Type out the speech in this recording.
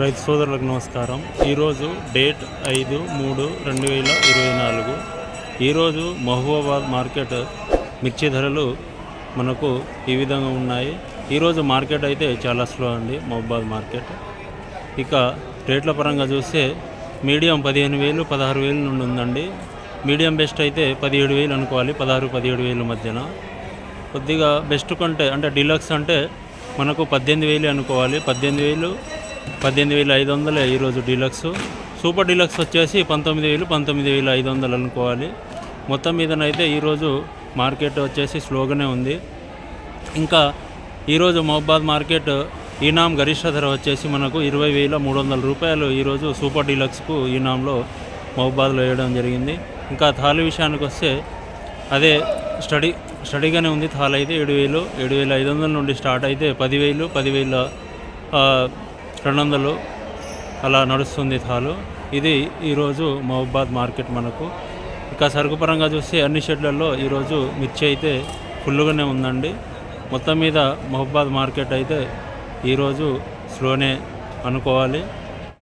రైతు సోదరులకు నమస్కారం. ఈరోజు డేట్ ఐదు మూడు రెండు వేల ఇరవై నాలుగు. ఈరోజు మహబూబాబాద్ మార్కెట్ మిర్చి ధరలు మనకు ఈ విధంగా ఉన్నాయి. ఈరోజు మార్కెట్ అయితే చాలా స్లో అండి మహబూబాద్ మార్కెట్. ఇక రేట్ల పరంగా చూస్తే మీడియం పదిహేను వేలు పదహారు వేలు నుండి ఉందండి. మీడియం బెస్ట్ అయితే పదిహేడు వేలు అనుకోవాలి పదహారు పదిహేడు వేలు మధ్యన. కొద్దిగా బెస్ట్ కంటే అంటే డీలక్స్ అంటే మనకు పద్దెనిమిది వేలు అనుకోవాలి. పద్దెనిమిది వేలు పద్దెనిమిది వేల ఐదు వందలే ఈరోజు డీలక్స్. సూపర్ డీలక్స్ వచ్చేసి పంతొమ్మిది వేలు పంతొమ్మిది వేల ఐదు వందలు అనుకోవాలి. మొత్తం మీదనైతే ఈరోజు మార్కెట్ వచ్చేసి స్లోగానే ఉంది. ఇంకా ఈరోజు మహబాద్ మార్కెట్ ఈనాం గరిష్ట ధర వచ్చేసి మనకు ఇరవై వేల మూడు వందల రూపాయలు ఈరోజు సూపర్ డీలక్స్కు ఈనాంలో మహబాద్లో వేయడం జరిగింది. ఇంకా థాలి విషయానికి వస్తే అదే స్టడీ స్టడీగానే ఉంది థాల్ అయితే ఏడు వేలు ఏడు వేల ఐదు వందల నుండి స్టార్ట్ అయితే పదివేలు పదివేల రెండు వందలు అలా నడుస్తుంది థాలు ఇది ఈరోజు మహబాద్ మార్కెట్ మనకు. ఇక సరుకు పరంగా చూస్తే అన్ని షెడ్లలో ఈరోజు మిర్చి అయితే ఫుల్గానే ఉందండి. మొత్తం మీద మహబాద్ మార్కెట్ అయితే ఈరోజు స్లోనే అనుకోవాలి.